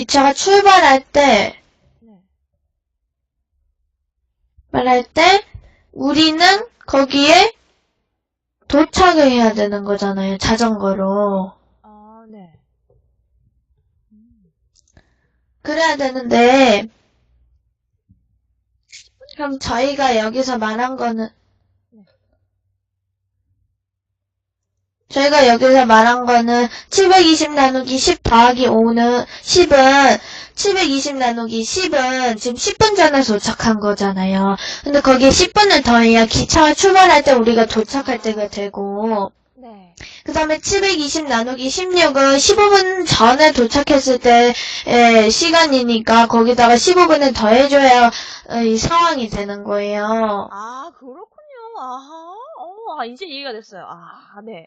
기차가 출발할 때, 네. 말할 때, 우리는 거기에 도착을 해야 되는 거잖아요, 자전거로. 아, 네. 음. 그래야 되는데, 그럼 저희가 여기서 말한 거는, 저희가 여기서 말한 거는 720 나누기 10 더하기 5는 10은 720 나누기 10은 지금 10분 전에 도착한 거잖아요. 근데 거기에 10분을 더해야 기차가 출발할 때 우리가 도착할 때가 되고 네. 그 다음에 720 나누기 16은 15분 전에 도착했을 때의 시간이니까 거기다가 15분을 더해줘야 어, 이 상황이 되는 거예요. 아, 그렇군요. 아하. 어, 아, 이제 이해가 됐어요. 아, 네.